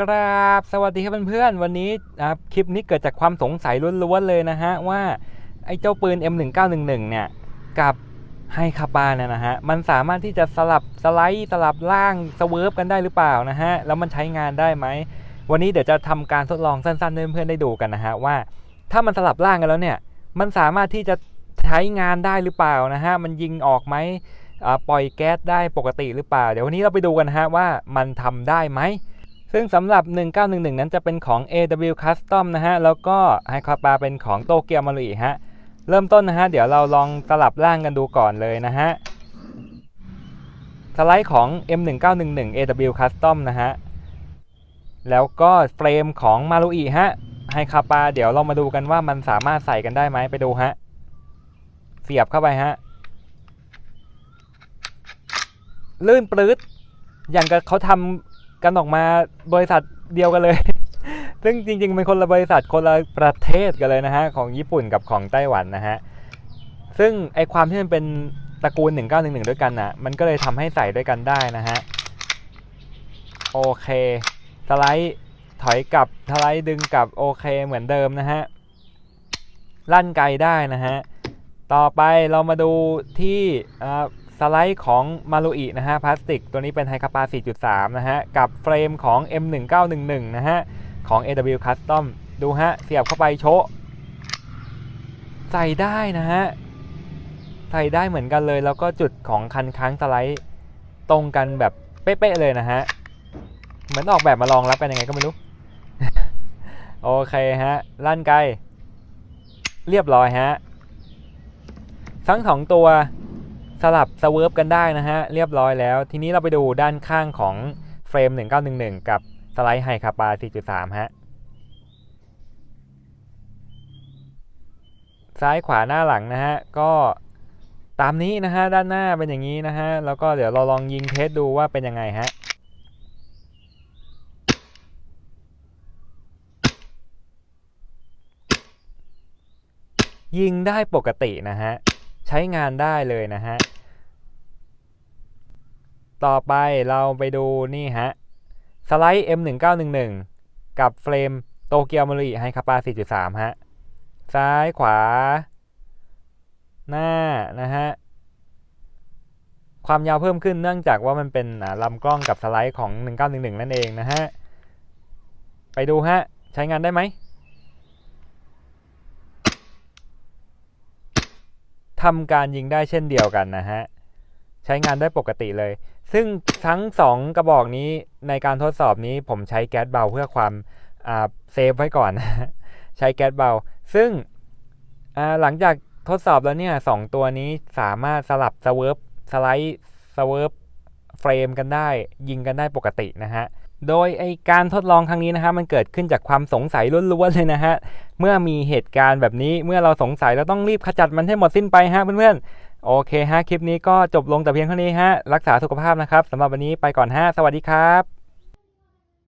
กราบสวัสดีครับเพื่อนๆวันนี้นะครับคลิปนี้เกิดจากความสงสัยล้วนๆเลยนะฮะ ว่าไอ้เจ้าปืน M1911 เนี่ยกับไฮคาปาเนี่ยนะฮะมันสามารถที่จะสลับสไลด์สลับล่างสเวิร์ฟกันได้หรือเปล่านะฮะแล้วมันใช้งานได้ไหม วันนี้เดี๋ยวจะทำการทดลองสั้นๆให้เพื่อนๆได้ดูกันนะฮะว่าถ้ามันสลับล่างกันแล้วเนี่ยมันสามารถที่จะใช้งานได้หรือเปล่านะฮะมันยิงออกไหมปล่อยแก๊สได้ปกติหรือเปล่า เดี๋ยววันนี้เราไปดูกันนะฮะว่ามันทำได้ไหม ซึ่งสำหรับ 1911 นั้นจะเป็นของ AW Custom นะฮะ แล้วก็ไฮคาปาเป็นของโตเกียวมารุอิฮะ เริ่มต้นนะฮะ เดี๋ยวเราลองสลับร่างกันดูก่อนเลยนะฮะ สไลด์ของ M1911 AW Custom นะฮะ แล้วก็เฟรมของมารุอิฮะ ไฮคาปาเดี๋ยวเรามาดูกันว่ามันสามารถใส่กันได้ไหมไปดูฮะ เสียบเข้าไปฮะ ลื่นปลื้ดอย่างกับเขาทำ กันออกมาบริษัทเดียวกันเลย ซึ่งจริงๆเป็นคนละบริษัทคนละประเทศกันเลยนะฮะของญี่ปุ่นกับของไต้หวันนะฮะซึ่งไอความที่มันเป็นตระกูล 1911 ด้วยกันนะมันก็เลยทำให้ใส่ด้วยกันได้นะฮะโอเคสไลด์ถอยกลับสไลด์ดึงกลับโอเคเหมือนเดิมนะฮะลั่นไกลได้นะฮะต่อไปเรามาดูที่อ่า สไลด์ของมารุอินะฮะพลาสติกตัวนี้เป็นไฮคาปา4.3 นะฮะ กับเฟรมของ M1911 นะฮะ ของ AW Custom ดูฮะ เสียบเข้าไปโชะใส่ได้นะฮะ ใส่ได้เหมือนกันเลย แล้วก็จุดของคันค้างสไลด์ตรงกันแบบเป๊ะๆเลยนะฮะ เหมือนออกแบบมาลองรับกันยังไงก็ไม่รู้ โอเคฮะ ลั่นไกล เรียบร้อยฮะ ทั้งสองตัว สลับสเวิร์ฟกันได้นะฮะ เรียบร้อยแล้ว ทีนี้เราไปดูด้านข้างของเฟรม 1911 กับสไลด์ไฮคาปา 4.3 ฮะ ซ้ายขวาหน้าหลังนะฮะ ก็ตามนี้นะฮะ ด้านหน้าเป็นอย่างนี้นะฮะ แล้วก็เดี๋ยวเราลองยิงเทสดูว่าเป็นยังไงฮะยิงได้ปกตินะฮะ ใช้งานได้เลยนะฮะ ต่อไปเราไปดูนี่ฮะ สไลด์ M1911 กับเฟรมโตเกียวมารุไฮคาปา4.3 ฮะ ซ้ายขวา หน้านะฮะ ความยาวเพิ่มขึ้นเนื่องจากว่ามันเป็นลำกล้องกับสไลด์ของ 1911 นั่นเองนะฮะ ไปดูฮะ ใช้งานได้ไหมทำการยิงได้เช่นเดียวกันนะฮะ ใช้งานได้ปกติเลย ซึ่งทั้ง 2 กระบอกนี้ในการทดสอบนี้ผมใช้แก๊สเบาเพื่อความเซฟไว้ก่อน ใช้แก๊สเบา ซึ่งหลังจากทดสอบแล้วเนี่ยสองตัวนี้สามารถสลับสเวิร์ฟสไลด์สเวิร์ฟเฟรมกันได้ ยิงกันได้ปกตินะฮะ โดยไอการทดลองครั้งนี้นะฮะมันเกิดขึ้นจากความสงสัยล้วนๆเลยนะฮะ เมื่อมีเหตุการณ์แบบนี้เมื่อเราสงสัยเราต้องรีบขจัดมันให้หมดสิ้นไปฮะเพื่อนๆ โอเคฮะ คลิปนี้ก็จบลงแต่เพียงเท่านี้ฮะ รักษาสุขภาพนะครับสำหรับวันนี้ไปก่อนฮะ สวัสดีครับ